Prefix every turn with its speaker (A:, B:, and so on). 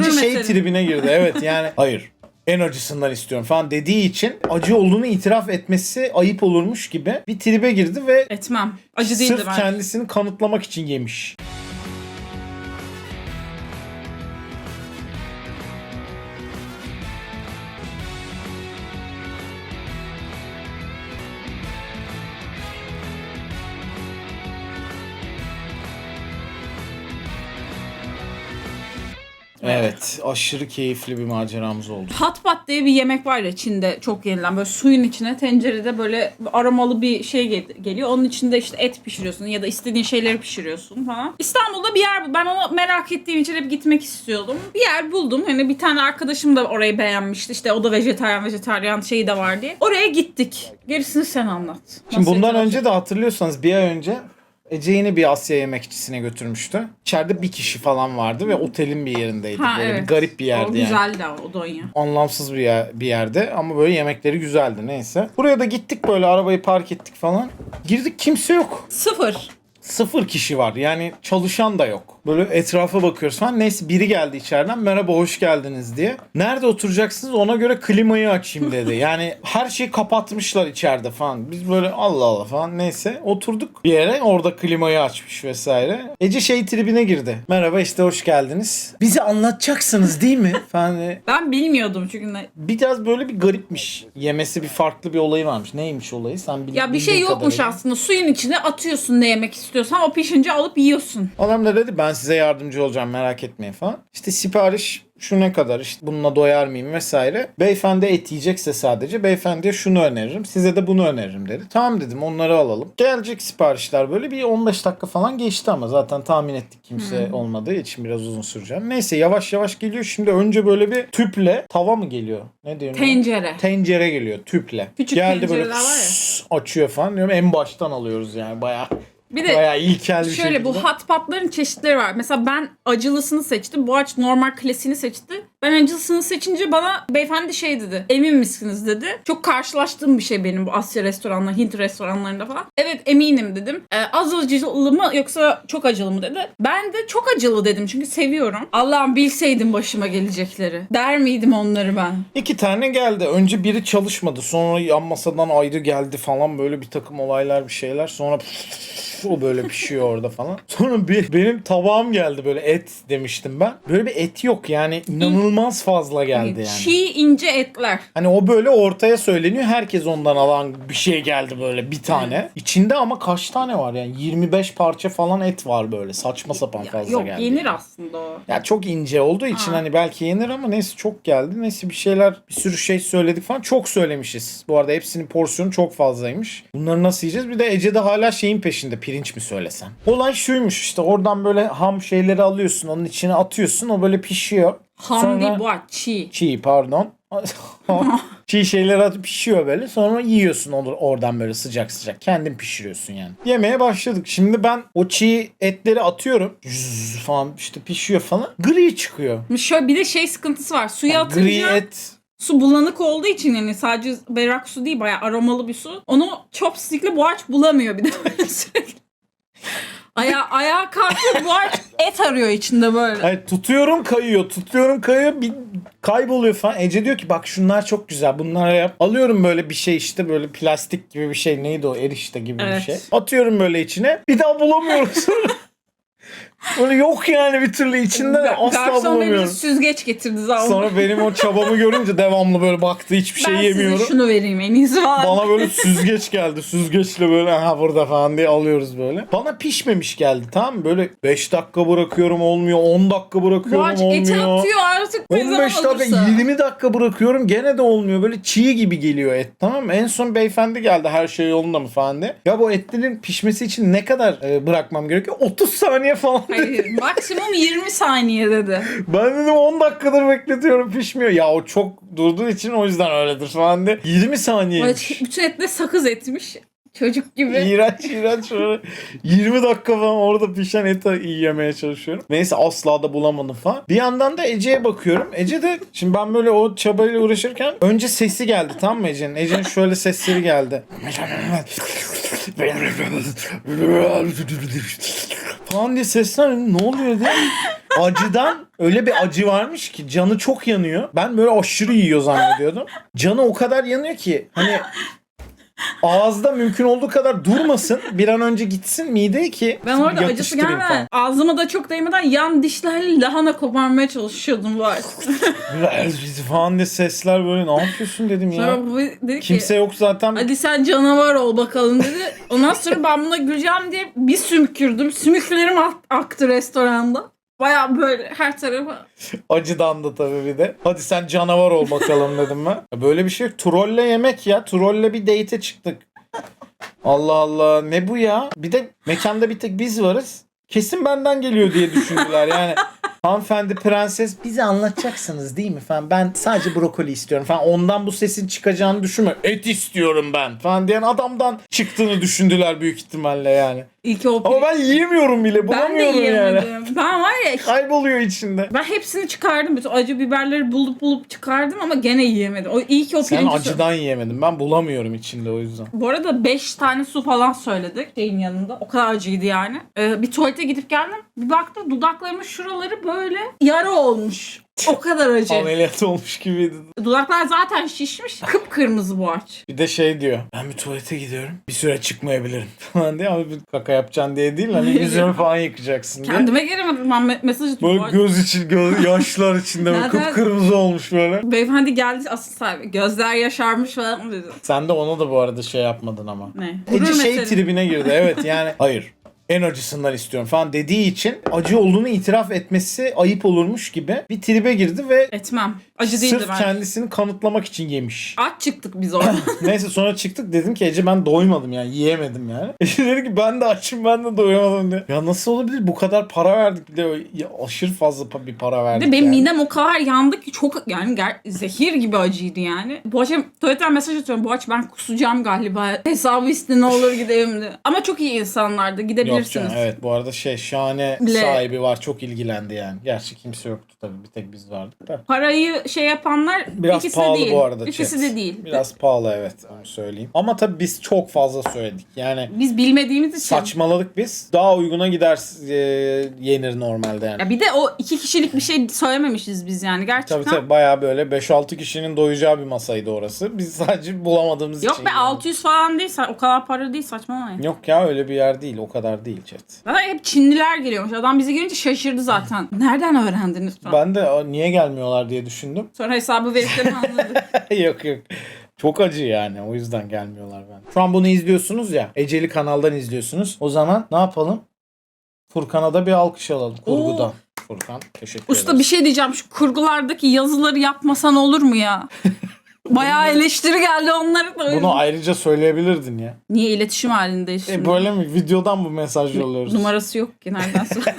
A: Ece şey
B: meselesi.
A: tribine girdi. Evet yani hayır en acısından istiyorum falan dediği için acı olduğunu itiraf etmesi ayıp olurmuş gibi bir tribe girdi ve
B: Etmem. Acı değildi
A: sırf
B: bence.
A: kendisini kanıtlamak için yemiş. Evet, aşırı keyifli bir maceramız oldu.
B: Hot pot diye bir yemek var ya Çin'de çok yenilen. Böyle suyun içine tencerede böyle aromalı bir şey gel- geliyor. Onun içinde işte et pişiriyorsun ya da istediğin şeyleri pişiriyorsun falan. İstanbul'da bir yer bu. Ben onu merak ettiğim için hep gitmek istiyordum. Bir yer buldum. Hani bir tane arkadaşım da orayı beğenmişti. İşte o da vejetaryen vejetaryen şeyi de var diye. Oraya gittik. Gerisini sen anlat.
A: Şimdi
B: Nasıl
A: bundan önce de hatırlıyorsanız bir ay önce Ece yeni bir Asya yemekçisine götürmüştü. İçeride bir kişi falan vardı ve otelin bir yerindeydi.
B: Ha,
A: böyle
B: evet.
A: bir garip bir yerdi
B: O
A: yani.
B: güzeldi o Donya.
A: Anlamsız bir, yer, bir yerde ama böyle yemekleri güzeldi neyse. Buraya da gittik böyle arabayı park ettik falan. Girdik kimse yok.
B: Sıfır.
A: Sıfır kişi var yani çalışan da yok. Böyle etrafa bakıyoruz falan. Neyse biri geldi içeriden merhaba hoş geldiniz diye. Nerede oturacaksınız ona göre klimayı açayım dedi. Yani her şeyi kapatmışlar içeride falan. Biz böyle Allah Allah falan neyse oturduk bir yere orada klimayı açmış vesaire. Ece şey tribine girdi. Merhaba işte hoş geldiniz. Bizi anlatacaksınız değil mi? Falan.
B: Ben bilmiyordum çünkü ne...
A: Biraz böyle bir garipmiş. Yemesi bir farklı bir olayı varmış. Neymiş olayı? Sen bil,
B: Ya bir şey
A: bildiğin
B: yokmuş
A: kadarıyla.
B: aslında. Suyun içine atıyorsun ne yemek istiyorsan. O pişince alıp yiyorsun.
A: Adam da dedi ben size yardımcı olacağım merak etmeyin falan. İşte sipariş şu ne kadar işte bununla doyar mıyım vesaire. Beyefendi et yiyecekse sadece beyefendiye şunu öneririm size de bunu öneririm dedi. Tamam dedim onları alalım. Gelecek siparişler böyle bir 15 dakika falan geçti ama zaten tahmin ettik kimse olmadığı için biraz uzun süreceğim. Neyse yavaş yavaş geliyor. Şimdi önce böyle bir tüple tava mı geliyor? Ne diyorum?
B: Tencere.
A: Tencere geliyor tüple.
B: Küçük
A: Geldi böyle
B: var ya.
A: açıyor falan diyorum. En baştan alıyoruz yani bayağı.
B: Bir de
A: Bayağı ilkel bir
B: Şöyle
A: şekilde.
B: bu hot potların çeşitleri var. Mesela ben acılısını seçtim. Boğaç normal klasiğini seçti. Ben acılısını seçince bana beyefendi şey dedi. Emin misiniz dedi. Çok karşılaştığım bir şey benim bu Asya restoranları, Hint restoranlarında falan. Evet eminim dedim. Ee, az acılı mı yoksa çok acılı mı dedi. Ben de çok acılı dedim çünkü seviyorum. Allah'ım bilseydim başıma gelecekleri. Der miydim onları ben?
A: İki tane geldi. Önce biri çalışmadı. Sonra yan masadan ayrı geldi falan böyle bir takım olaylar bir şeyler. Sonra o böyle pişiyor orada falan. Sonra bir, benim tabağım geldi böyle et demiştim ben. Böyle bir et yok yani inanılmaz fazla geldi yani.
B: Çiğ ince etler.
A: Hani o böyle ortaya söyleniyor. Herkes ondan alan bir şey geldi böyle bir tane. İçinde ama kaç tane var yani 25 parça falan et var böyle. Saçma sapan
B: Ya,
A: fazla
B: yok
A: geldi.
B: yenir aslında o.
A: Ya çok ince olduğu için
B: Ha.
A: hani belki yenir ama neyse çok geldi. Neyse bir şeyler bir sürü şey söyledik falan. Çok söylemişiz. Bu arada hepsinin porsiyonu çok fazlaymış. Bunları nasıl yiyeceğiz? Bir de Ece de hala şeyin peşinde. Pirinç mi söylesem? Olay şuymuş işte oradan böyle ham şeyleri alıyorsun. Onun içine atıyorsun. O böyle pişiyor.
B: Ham
A: Sonra-
B: değil bu çiğ.
A: Çiğ pardon. Çiğ şeyler atıp pişiyor böyle. Sonra yiyorsun onu oradan böyle sıcak sıcak. Kendin pişiriyorsun yani. Yemeye başladık. Şimdi ben o çiğ etleri atıyorum. Zzz falan işte pişiyor falan. Gri çıkıyor.
B: Şöyle bir de şey sıkıntısı var. Suya
A: Yani gri
B: atınca
A: et
B: su bulanık olduğu için yani sadece berrak su değil bayağı aromalı bir su. Onu chopstick'le boğaç bulamıyor bir de sürekli. Aya ayağa kalkıyor boğaç et arıyor içinde böyle.
A: Hayır, tutuyorum kayıyor. Tutuyorum kayıyor. Bir kayboluyor falan. Ece diyor ki bak şunlar çok güzel. Bunları yap. Alıyorum böyle bir şey işte böyle plastik gibi bir şey. Neydi o? Erişte gibi bir
B: Evet.
A: şey. Atıyorum böyle içine. Bir daha bulamıyoruz. Böyle yok yani bir türlü içinden asla
B: Garson
A: bulamıyorum.
B: süzgeç getirdi zaten.
A: Sonra benim o çabamı görünce devamlı böyle baktı hiçbir şey
B: ben
A: yemiyorum.
B: size şunu vereyim en iyisi falan.
A: Bana böyle süzgeç geldi. Süzgeçle böyle ha burada falan diye alıyoruz böyle. Bana pişmemiş geldi tamam? Böyle 5 dakika bırakıyorum olmuyor. 10 dakika bırakıyorum
B: Boğaç eti
A: olmuyor.
B: atıyor artık ne
A: 15
B: zaman
A: dakika
B: olursa.
A: 20 dakika bırakıyorum gene de olmuyor. Böyle çiğ gibi geliyor et tamam mı? En son beyefendi geldi her şey yolunda mı falan diye. Ya bu etlerin pişmesi için ne kadar e, bırakmam gerekiyor? 30 saniye falan.
B: Hayır maksimum 20 saniye dedi.
A: Ben dedim 10 dakikadır bekletiyorum pişmiyor. Ya o çok durduğu için o yüzden öyledir falan diye. 20
B: Böyle
A: saniyeymiş.
B: bütün etle sakız etmiş. Çocuk gibi.
A: İğrenç iğrenç şöyle 20 dakika falan orada pişen eti yemeye çalışıyorum. Neyse asla da bulamadım falan. Bir yandan da Ece'ye bakıyorum. Ece de şimdi ben böyle o çabayla uğraşırken önce sesi geldi tamam mı Ece'nin? Ece'nin şöyle sesleri geldi. falan diye seslendim. Ne oluyor diye. Acıdan öyle bir acı varmış ki canı çok yanıyor. Ben böyle aşırı yiyor zannediyordum. Canı o kadar yanıyor ki hani ağızda mümkün olduğu kadar durmasın. Bir an önce gitsin mideye ki
B: Ben orada acısı
A: yatıştırayım
B: gelmeden
A: falan.
B: ağzıma da çok değmeden yan dişlerle lahana koparmaya çalışıyordum var.
A: Falan diye sesler böyle ne yapıyorsun dedim ya.
B: Sonra bu dedi ki
A: Kimse yok zaten.
B: hadi sen canavar ol bakalım dedi. Ondan sonra ben buna güleceğim diye bir sümkürdüm. Sümüklerim ak- aktı restoranda. Baya böyle her tarafa.
A: Acıdan da tabii bir de. Hadi sen canavar ol bakalım dedim ben. Ya Böyle bir şey yok. Trolle yemek ya. Trolle bir date'e çıktık. Allah Allah ne bu ya? Bir de mekanda bir tek biz varız. Kesin benden geliyor diye düşündüler yani. Hanımefendi prenses bize anlatacaksınız değil mi falan. Ben sadece brokoli istiyorum falan. Ondan bu sesin çıkacağını düşünme. Et istiyorum ben falan diyen adamdan çıktığını düşündüler büyük ihtimalle yani.
B: Ki o
A: Ama ben yiyemiyorum bile.
B: ben de
A: Bulamıyorum yani.
B: yiyemedim. Ben var ya
A: Kayboluyor içinde.
B: ben hepsini çıkardım. Bütün acı biberleri bulup bulup çıkardım ama gene yiyemedim. O iyi ki o
A: Sen
B: pirinci
A: acıdan yiyemedim. Ben bulamıyorum içinde o yüzden.
B: Bu arada 5 tane su falan söyledik şeyin yanında. O kadar acıydı yani. Ee, bir tuvalete gidip geldim. Bir baktım dudaklarımın şuraları böyle yara olmuş. O kadar acı.
A: Ameliyat olmuş gibiydi.
B: Dudaklar zaten şişmiş. Kıpkırmızı bu aç.
A: Bir de şey diyor. Ben bir tuvalete gidiyorum. Bir süre çıkmayabilirim falan diye ama bir kaka yapacaksın diye değil. Hani yüzünü falan yıkacaksın diye.
B: Kendime gelemedim. Ben me- mesaj attım.
A: Böyle
B: Bu
A: göz için göz, yaşlar içinde böyle
B: Nereden-
A: kıpkırmızı olmuş böyle.
B: Beyefendi geldi asıl sahibi. Gözler yaşarmış falan dedi.
A: Sen de ona da bu arada şey yapmadın ama.
B: Ne?
A: Ece
B: Gurur
A: şey
B: meselesi.
A: tribine girdi evet yani. Hayır. En acısından istiyorum falan dediği için acı olduğunu itiraf etmesi ayıp olurmuş gibi bir tribe girdi ve
B: Etmem. Acı değildi
A: sırf
B: ben.
A: kendisini kanıtlamak için yemiş.
B: Aç çıktık biz orada.
A: Neyse sonra çıktık dedim ki Ece ben doymadım yani yiyemedim yani. Ece dedi ki ben de açım ben de doyamadım diye. Ya nasıl olabilir bu kadar para verdik bir de ya aşırı fazla pa- bir para verdik
B: de benim
A: yani.
B: midem o kadar yandı ki çok yani ger- zehir gibi acıydı yani. Boğaç'a tuvaletten mesaj atıyorum. Boğaç ben kusacağım galiba. Hesabı iste ne olur gidelim diye. Ama çok iyi insanlardı.
A: Yok
B: Gidebilirsiniz.
A: canım evet bu arada şey şahane
B: Bile.
A: sahibi var çok ilgilendi yani. Gerçi kimse yoktu tabii bir tek biz vardık da.
B: Parayı şey yapanlar
A: Biraz
B: ikisi
A: pahalı
B: de değil.
A: bu arada
B: İkisi
A: chat.
B: de değil.
A: Biraz pahalı evet onu söyleyeyim. Ama tabii biz çok fazla söyledik. Yani
B: Biz bilmediğimiz için.
A: saçmaladık biz. Daha uyguna gider e, yenir normalde yani.
B: Ya bir de o iki kişilik bir şey söylememişiz biz yani gerçekten.
A: Tabii tabii bayağı böyle 5-6 kişinin doyacağı bir masaydı orası. Biz sadece bulamadığımız
B: Yok
A: için.
B: be
A: yani.
B: 600 falan değil. O kadar para değil saçmalamayın.
A: Yok ya öyle bir yer değil. O kadar değil chat.
B: Zaten hep Çinliler geliyormuş. Adam bizi görünce şaşırdı zaten. Nereden öğrendiniz falan.
A: Ben de "Aa, niye gelmiyorlar diye düşündüm.
B: Sonra hesabı verdiklerini anladık.
A: yok yok. Çok acı yani. O yüzden gelmiyorlar ben. Şu an bunu izliyorsunuz ya. Eceli kanaldan izliyorsunuz. O zaman ne yapalım? Furkan'a da bir alkış alalım. Kurgudan. Furkan teşekkür
B: Usta
A: ederiz.
B: bir şey diyeceğim. Şu kurgulardaki yazıları yapmasan olur mu ya? Bayağı eleştiri geldi onlara da.
A: Bunu ayrıca söyleyebilirdin ya.
B: Niye iletişim halindeyiz şimdi?
A: E böyle mi? Videodan bu mesaj yolluyoruz.
B: Numarası yok ki nereden sonra.